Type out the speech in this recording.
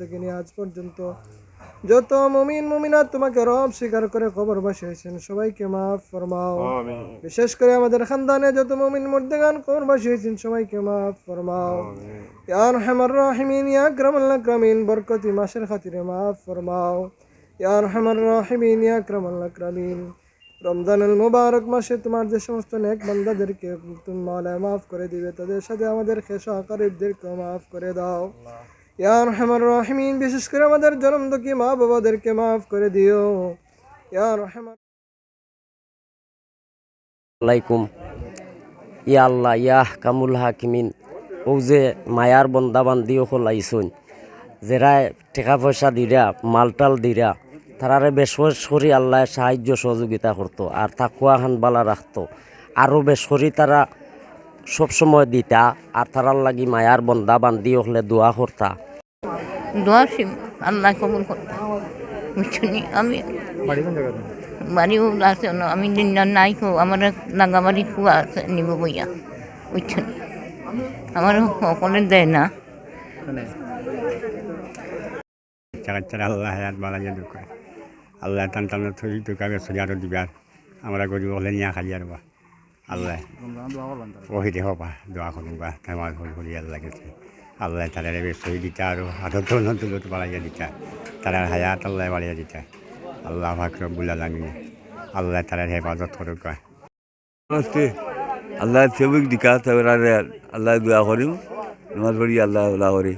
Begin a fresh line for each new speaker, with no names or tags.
থেকে নিয়ে আজ পর্যন্ত যত মুমিন মুমিনাত তোমাকে রব স্বীকার করে বসিয়েছেন সবাইকে মাফ ফরমাও। বিশেষ করে আমাদের খানদানে যত মুমিন মুর্দেগান বসিয়েছেন সবাইকে মাফ ফরমাও। ইয়া রহমান রাহিমিন ইয়া আকরামিন বরকতি মাসের খাতিরে মাফ ফরমাও। ইয়া রহমান রাহিমিন ইয়া আকরামিন রমজানুল মুবারক মাসে তোমার যে সমস্ত নেক বান্দাদেরকে তুমি মাওলায় মাফ করে দিবে তাদের সাথে আমাদের খেসা আকারিবদেরকে মাফ করে দাও। ইয়া রহমান রাহিমিন, বিশেষ করে আমাদের জনমদুখী মা বাবাদেরকে মাফ করে দিও। ইয়া রহমান
আলাইকুম। ইয়া আল্লাহ ইয়াহ কামুল হাকিমিন। ও যে মায়ার বন্দাবান্দি ওখল আইসুন যেরাই টাকা পয়সা দিরা, মালটাল দিরা, তারারে বেশ করি আল্লাহ সাহায্য সহযোগিতা করতো, আর তাকুয়া হান বালা রাখতো। আরও বেশ তারা সবসময় দিতা, আর তারার লাগি মায়ার বন্দা বান্দি হলে দোয়া করতা।
দোয়া শিব আল্লাহ কবুল করতে। বুঝছি আমি বাড়িও আছে না আমি দিন নাই কো আমার নাগাবাড়ি কুয়া আছে নিব বইয়া। বুঝছেন আমার সকলে দেয় না।
আল্লাহ হায়াত বাড়াইয়া দুঃখ। আল্লাহ টান টান থই দুকাবে সরিয়ারো দিবার আমরা গরিব হলে নিয়া খালি আর বা। আল্লাহ ওহি দেহ বা দোয়া করুন বা তেমার হল হলি আল্লাহ গেছে। আল্লাহ তারা দিতে দিতা আর হাতত তুলত বাড়াইয়া দিতে তারা হায়াত আল্লাহ বাড়াইয়া দিতে আল্লাহ ফাকরবুল আলমিনে আল্লাহ তাদের হেফাজত করুক
নমস্তে আল্লাহ সেবক দিকা তারপরে আল্লাহ দোয়া করিম নামাজ পড়ি আল্লাহ আল্লাহ করি